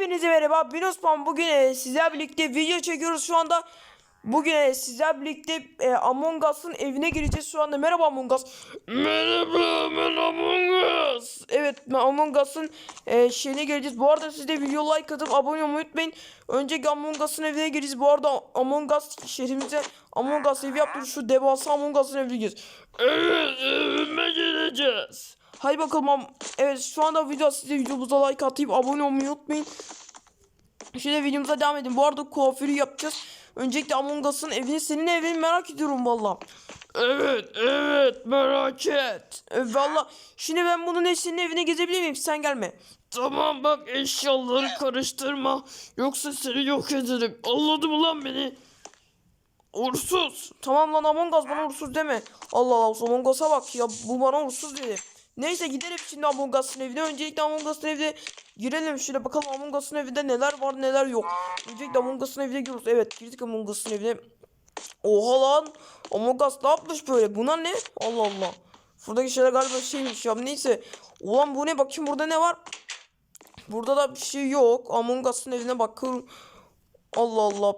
Hepinize merhaba. Ben Osman. Bugün e, sizlerle birlikte video çekiyoruz şu anda. Bugün e, sizlerle birlikte e, Among Us'ın evine gireceğiz şu anda. Merhaba Among Us. Merhaba ben Among Us. Evet ben Among Us'ın e, şeyine gireceğiz. Bu arada siz de video like atıp abone olmayı unutmayın. Önceki Among Us'ın evine gireceğiz. Bu arada Among Us şehrimize Among Us evi yaptık. Şu devasa Among Us'ın evine gireceğiz. Evet evime gireceğiz. Hadi bakalım. Evet şu anda video size videomuza like atıp abone olmayı unutmayın. Şimdi videomuza devam edin. Bu arada kuaförü yapacağız. Öncelikle Among Us'ın evini senin evini merak ediyorum valla. Evet evet merak et. E, valla şimdi ben bunun eşinin evine gezebilir miyim? Sen gelme. Tamam bak eşyaları karıştırma. Yoksa seni yok ederim. Anladın mı lan beni? Uğursuz. Tamam lan Among Us bana uğursuz deme. Allah Allah Among Us'a bak ya bu bana uğursuz dedi. Neyse gidelim şimdi Among Us'ın evine. Öncelikle Among Us'ın evine girelim şöyle bakalım Among Us'ın evinde neler var neler yok. Öncelikle Among Us'ın evine giriyoruz. Evet girdik Among Us'ın evine. Oha lan. Among Us ne yapmış böyle? Buna ne? Allah Allah. Buradaki şeyler galiba şeymiş ya. Neyse. Ulan bu ne? Bakayım burada ne var? Burada da bir şey yok. Among Us'ın evine bakıyorum. Allah Allah.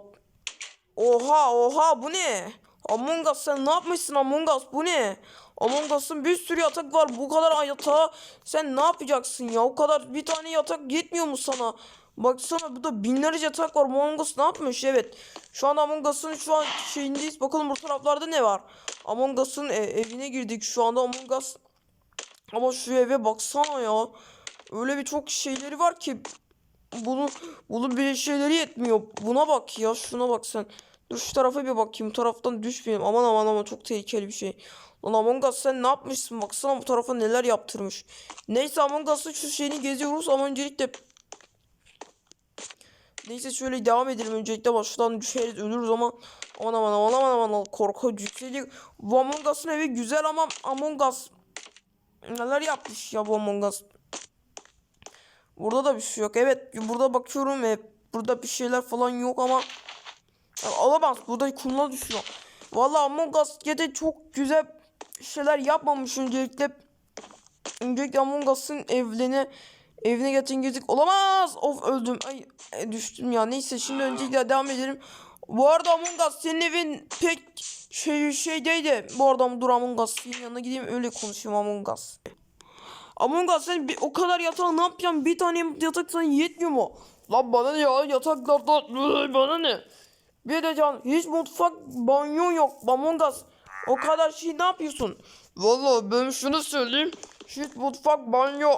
Oha oha bu ne? Among Us sen ne yapmışsın Among Us bu ne? Among Us'ın bir sürü yatak var. Bu kadar yatağa sen ne yapacaksın ya? O kadar bir tane yatak yetmiyor mu sana? Baksana burada binlerce yatak var. Among Us ne yapmış? Evet. Şu an Among Us'ın şu an şeyindeyiz. Bakalım bu taraflarda ne var? Among Us'ın e, evine girdik şu anda Among Us. Ama şu eve baksana ya. Öyle bir çok şeyleri var ki bunun bunun bir şeyleri yetmiyor. Buna bak ya şuna bak sen. Dur şu tarafa bir bakayım. Taraftan düşmeyeyim. Aman aman aman çok tehlikeli bir şey. Lan Among Us sen ne yapmışsın? Baksana bu tarafa neler yaptırmış. Neyse Among Us'ın şu şeyini geziyoruz ama öncelikle Neyse şöyle devam edelim öncelikle baştan düşeriz ölürüz ama aman aman aman aman aman korkunç yükseliyor. Bu Among Us'ın evi güzel ama Among Us neler yapmış ya bu Among Us. Burada da bir şey yok. Evet burada bakıyorum ve burada bir şeyler falan yok ama ya, alamaz. Burada kumlar düşüyor. Vallahi Among Us gene çok güzel şeyler yapmamış öncelikle. Öncelikle Among Us'ın evlerine evine getirin girdik. Olamaz. Of öldüm. Ay e, düştüm ya. Neyse şimdi öncelikle devam edelim. Bu arada Among Us senin evin pek şey şeydeydi. Bu arada dur Among Us yanına gideyim öyle konuşayım Among Us. Among Us sen o kadar yatağı ne yapacaksın? Bir tane yatak sana yetmiyor mu? Lan bana ne ya yataklardan bana ne? Bir de can hiç mutfak banyo yok Among Us. O kadar şey ne yapıyorsun? Vallahi ben şunu söyleyeyim. Hiç mutfak banyo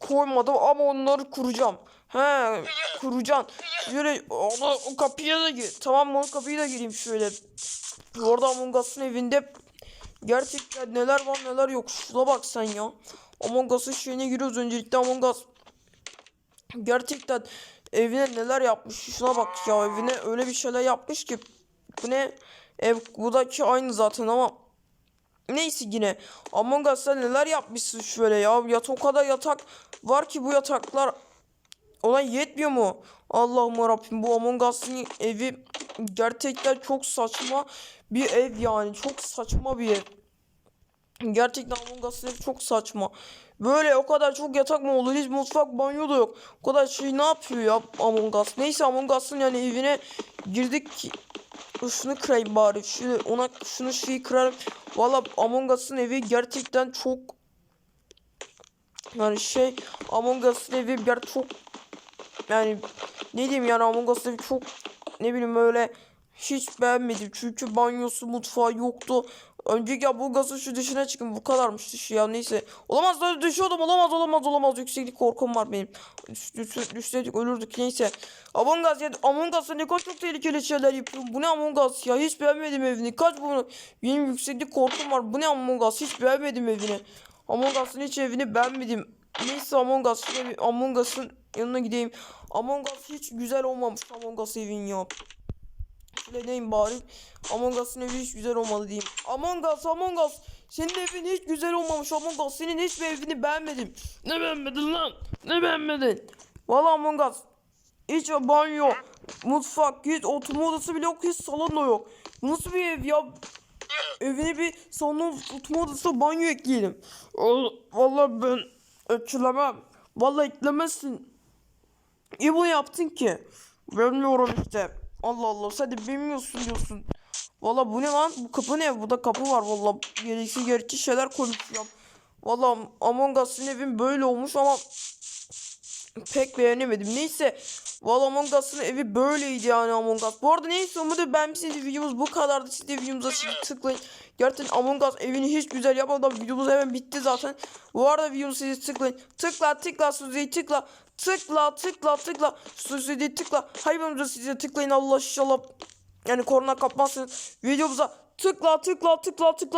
koymadım ama onları kuracağım. He kuracaksın. Şöyle ona, o kapıya da gir. Tamam mı? O kapıyı da gireyim şöyle. Orada Among Us'ın evinde gerçekten neler var neler yok. Şuna bak sen ya. Among Us'ın şeyine giriyoruz öncelikle Among Us. Gerçekten evine neler yapmış. Şuna bak ya evine öyle bir şeyler yapmış ki. Bu ne? Ev buradaki aynı zaten ama Neyse yine Among Us'ta neler yapmışsın şöyle ya. Yat o kadar yatak var ki bu yataklar ona yetmiyor mu? Allah'ım Rabbim bu Among Us'ın evi gerçekten çok saçma bir ev yani. Çok saçma bir ev. Gerçekten Among evi çok saçma. Böyle o kadar çok yatak mı olur? Hiç mutfak banyo da yok. O kadar şey ne yapıyor ya Among Us? Neyse Among Us'ın yani evine girdik. Şunu kırayım bari. Şunu, ona şunu şeyi kırarım. Valla Among Us'ın evi gerçekten çok yani şey Among Us'ın evi bir çok yani ne diyeyim yani Among Us'ın evi çok ne bileyim öyle hiç beğenmedim. Çünkü banyosu mutfağı yoktu. Önceki Among Us'ın şu dışına çıkın bu kadarmış dışı ya neyse. Olamaz da düşüyordum olamaz olamaz olamaz yükseklik korkum var benim. Düş, düş, düşseydik ölürdük neyse. Us ya Among ne kadar çok tehlikeli şeyler yapıyorum. Bu ne Among ya hiç beğenmedim evini. Kaç bunu benim yükseklik korkum var. Bu ne Among hiç beğenmedim evini. Among Us'ın hiç evini beğenmedim. Neyse Among Us şöyle bir Among Us'ın yanına gideyim. Among Us hiç güzel olmamış Among Us evin ya. Şöyle diyeyim bari. Among Us'ın evi hiç güzel olmalı diyeyim. Among Us, Among Us. Senin evin hiç güzel olmamış Among Us. Senin hiçbir evini beğenmedim. Ne beğenmedin lan? Ne beğenmedin? Valla Among Us. Hiç banyo, mutfak, hiç oturma odası bile yok, hiç salon da yok. Nasıl bir ev ya? Evine bir salon, oturma odası, banyo ekleyelim. Valla ben eklemem. Valla eklemezsin. İyi bunu yaptın ki. Bilmiyorum işte. Allah Allah sen de bilmiyorsun diyorsun. Valla bu ne lan? Bu kapı ne? Bu da kapı var valla. Gereksiz gereksiz şeyler konuşuyorum. Valla Among Us'ın evin böyle olmuş ama pek beğenemedim. Neyse. Valla Among Us'ın evi böyleydi yani Among Us. Bu arada neyse umudu beğenmişsiniz. Videomuz bu kadardı. Siz de videomuza tıklayın. Gerçekten Among Us evini hiç güzel yapmadan videomuz hemen bitti zaten. Bu arada videomuza siz tıklayın. Tıkla tıkla Suzi'yi tıkla. Tıkla tıkla tıkla. Suzi'yi tıkla. Hayır videomuza siz de tıklayın Allah inşallah. Yani korona kapmazsınız. Videomuza tıkla tıkla tıkla tıkla.